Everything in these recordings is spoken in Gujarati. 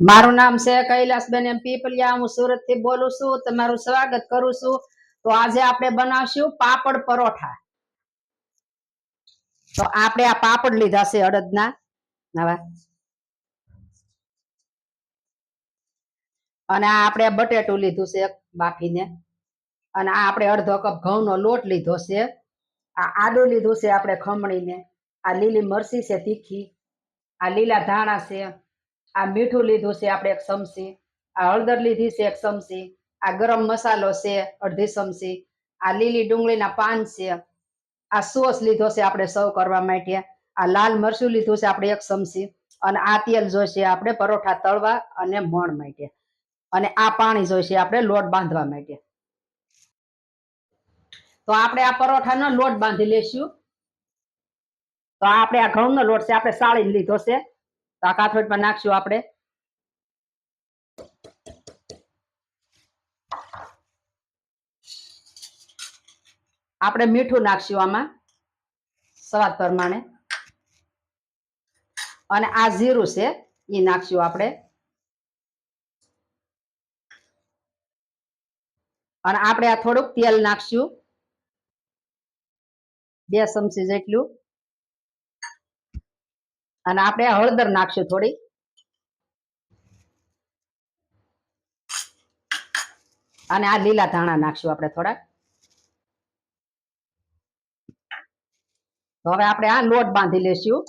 મારું નામ છે કૈલાસબેન એમ પીપલિયા. હું સુરતથી બોલું છું. તમારું સ્વાગત કરું છું. તો આજે આપણે બનાવશું પાપડ પરોઠા. તો આપણે આ પાપડ લીધા છે અડદના. નવા. અને આ આપણે બટેટું લીધું છે બાફીને. અને આ આપણે અડધો કપ ઘઉંનો લોટ લીધો છે. આ આદુ લીધું છે આપણે ખમણીને. આ લીલી મરસી છે તીખી. આ લીલા ધાણા છે. આ મીઠું લીધું છે, આપણે એક ચમચી આ હળદર લીધી છે, એક ચમચી આ ગરમ મસાલો છે, અડધી ચમચી આ લીલી ડુંગળીના પાન છે. આ સોસ લીધો છે, આપણે સર્વ કરવા માટે. આ લાલ મરચું લીધું છે, આપણે એક ચમચી અને આ તેલ જોઈશે આપણે પરોઠા તળવા અને મણ માટે. અને આ પાણી જોઈશે આપણે લોટ બાંધવા માટે. તો આપણે આ પરોઠાનો લોટ બાંધી લેશું. તો આપણે આ ઘઉંનો લોટ છે, આપણે સાળી લીધો છે. તો આ કાથરોટમાં નાખશું આપણે. આપણે મીઠું નાખશું આમાં, સ્વાદ પ્રમાણે. અને આ જીરું છે એ નાખશું આપણે. અને આપણે આ થોડુંક તેલ નાખશું. બે ચમચી જેટલું. અને આપણે હળદર નાખશું થોડી. અને આ લીલા ધાણા નાખશું આપણે થોડાક. તો હવે આપણે આ લોટ બાંધી લેશું.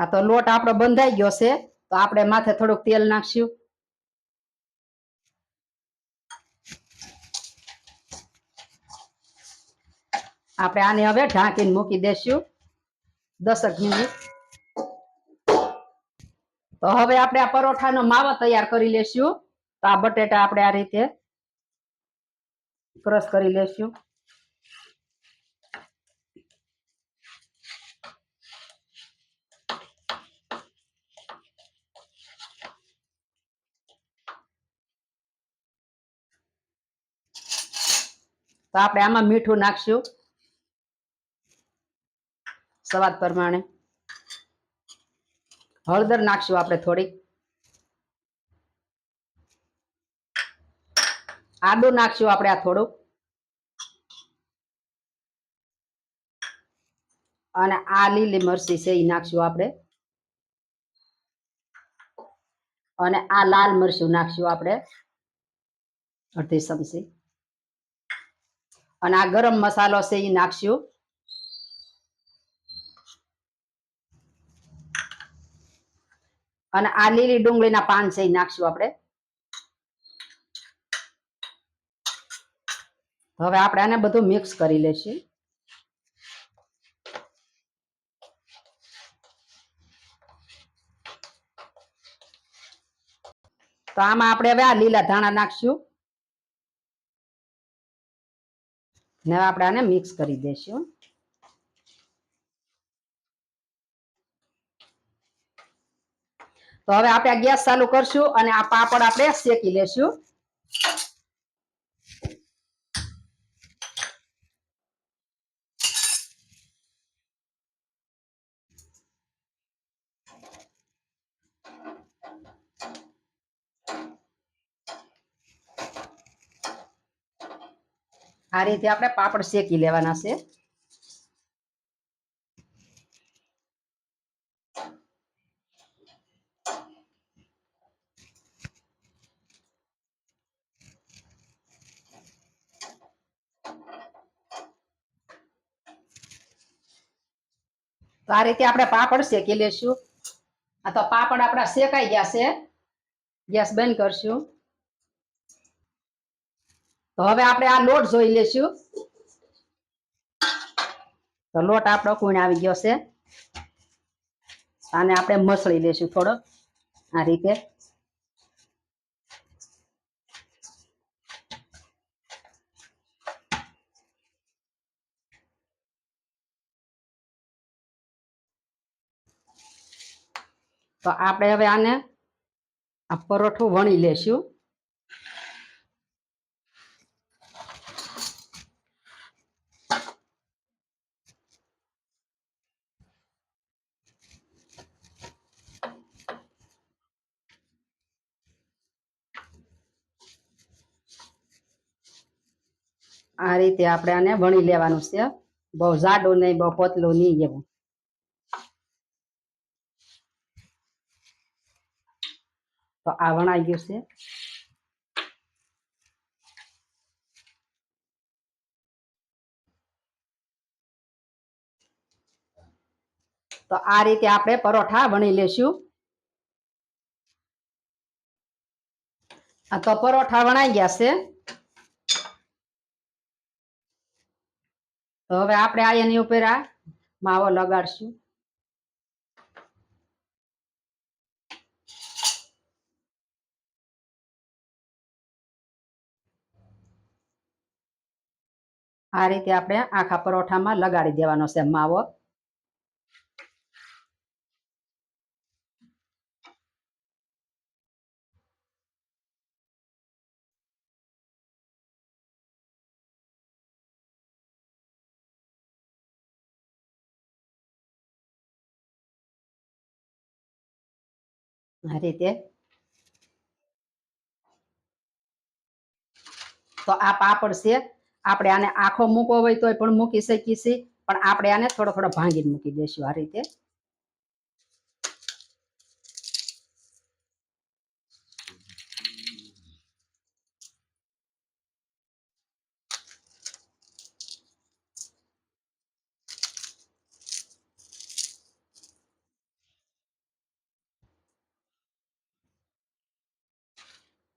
આ તો લોટ આપણો બંધાઈ ગયો છે. તો આપણે માથે થોડુંક તેલ નાખશું. આપણે આને હવે ઢાંકીને મૂકી દેશું. દસક મિનિટ. તો હવે આપણે આ પરોઠાનો માવો તૈયાર કરી લેશું. તો આ બટેટા આપણે આ રીતે ક્રશ કરી લેશું. તો આપણે આમાં મીઠું નાખશું. સ્વાદ પ્રમાણે. હળદર નાખશું આપણે થોડીક. આદુ નાખશું આપણે આ થોડુંક. અને આ લીલી મરચી છે એ નાખશું આપણે. અને આ લાલ મરચું નાખશું આપણે. અડધી ચમચી. અને આ ગરમ મસાલો છે એ નાખશું. અને આ લીલી ડુંગળીના પાન છે એ નાખશું આપણે. હવે આપણે આને બધું મિક્સ કરી લેશું. તો આમાં આપણે હવે આ લીલા ધાણા નાખશું. હવે આપણે આને મિક્સ કરી દઈશું. તો હવે આપણે ગેસ ચાલુ કરશું અને આ પાપડ આપણે શેકી લેશું. આ રીતે આપણે પાપડ શેકી લેવાના છે. તો આ રીતે આપણે પાપડ શેકી લેશું. આ તો પાપડ આપણા શેકાઈ ગયા છે. ગેસ બંધ કરશું. તો હવે આપણે આ લોટ જોઈ લેશું. તો લોટ આપણો કુણ આવી ગયો છે? આને આપણે મસળી લેશું થોડો આ રીતે. તો આપણે હવે આને આ પરોઠું વણી લેશું. આ રીતે આપણે આને વણી લેવાનું છે. બહુ જાડો નહીં, બહુ પતલો નહીં એવું. તો આ વણાઈ ગયું છે. તો આ રીતે આપણે પરોઠા વણી લેશું. આ તો પરોઠા વણાઈ ગયા છે. તો હવે આપણે આ એની ઉપર આ માવો લગાડશું. આ રીતે આપણે આખા પરોઠામાં લગાડી દેવાનો છે માવો. આ રીતે. તો આ પાપડ છે. આપણે આને આખો મૂકવો હોય તોય પણ મૂકી શકીએ છીએ. પણ આપણે આને થોડો થોડો ભાંગીને મૂકી દઈશું આ રીતે.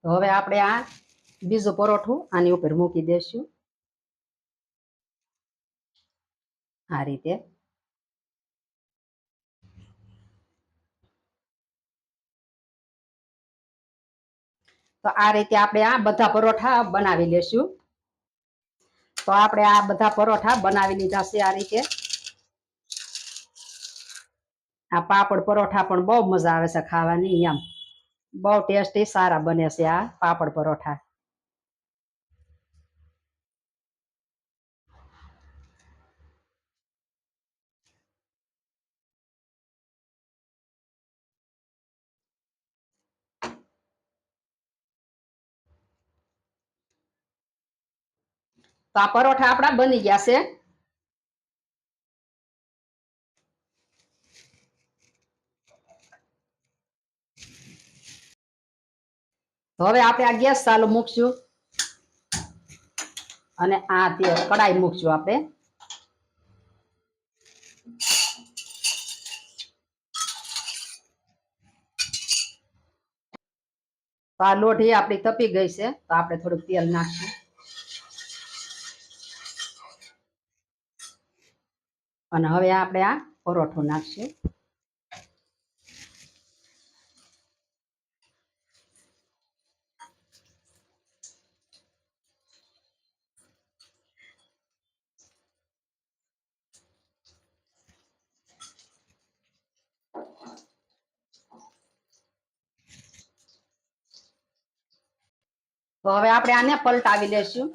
તો હવે આપણે આ બીજું પરોઠું આની ઉપર મૂકી દેશું. આ રીતે. તો આ રીતે આપણે આ બધા પરોઠા બનાવી લેશું. તો આપણે આ બધા પરોઠા બનાવી લીધા છે આ રીતે. આ પાપડ પરોઠા પણ બહુ મજા આવે છે ખાવાની એમ. બહુ ટેસ્ટી, સારા બને છે આ પાપડ પરોઠા. તો આ પરોઠા આપણા બની ગયા છે. તો હવે આપણે આ ગેસ ચાલુ મૂકશું. અને આ તે કડાઈ મૂકશું આપણે. તો આ લોઢી આપણી તપી ગઈ છે, તો આપણે થોડુંક તેલ નાખશું. અને હવે આપણે આ પરોઠો નાખશું. તો હવે આપણે આને પલટાવી લેશું.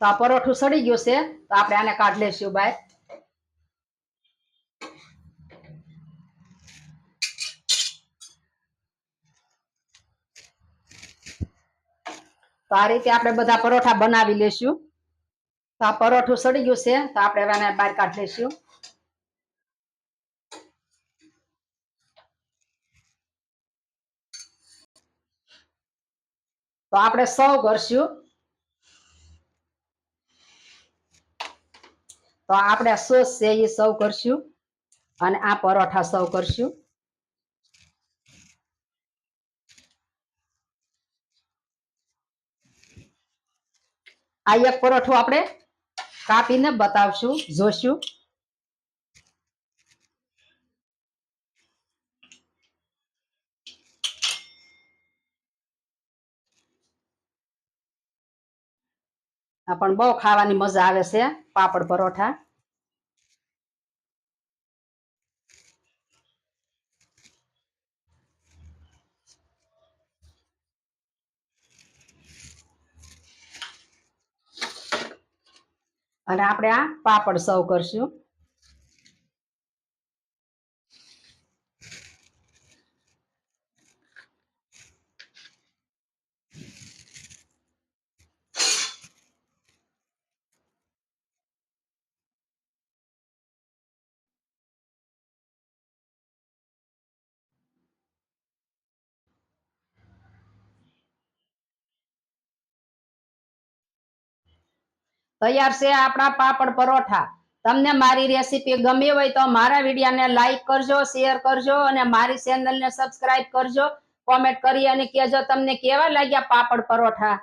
તો આ પરોઠું સડી ગયું છે, તો આપણે આને કાઢ લેશું બહાર. તો આ રીતે આપણે બધા પરોઠા બનાવી લેશું. તો આ પરોઠું સડી ગયું છે, તો આપણે હવે આને બહાર કાઢી લેશું. તો આપણે સૌ કરશું. તો આપણે સોસ છે એ સૌ કરશું. અને આ પરોઠા સૌ કરશું. આ એક પરોઠો આપણે કાપીને બતાવશું, જોશું. પણ બહુ ખાવાની મજા આવે છે, પાપડ પરોઠા. અને આપણે આ પાપડ સર્વ કરશું. તૈયાર છે આપણા પાપડ પરોઠા. તમને મારી રેસીપી ગમી હોય તો મારા વિડીયોને લાઈક કરજો શેર કરજો અને મારી ચેનલને સબસ્ક્રાઇબ કરજો. કોમેન્ટ કરી અને કહેજો તમને કેવા લાગ્યા પાપડ પરોઠા.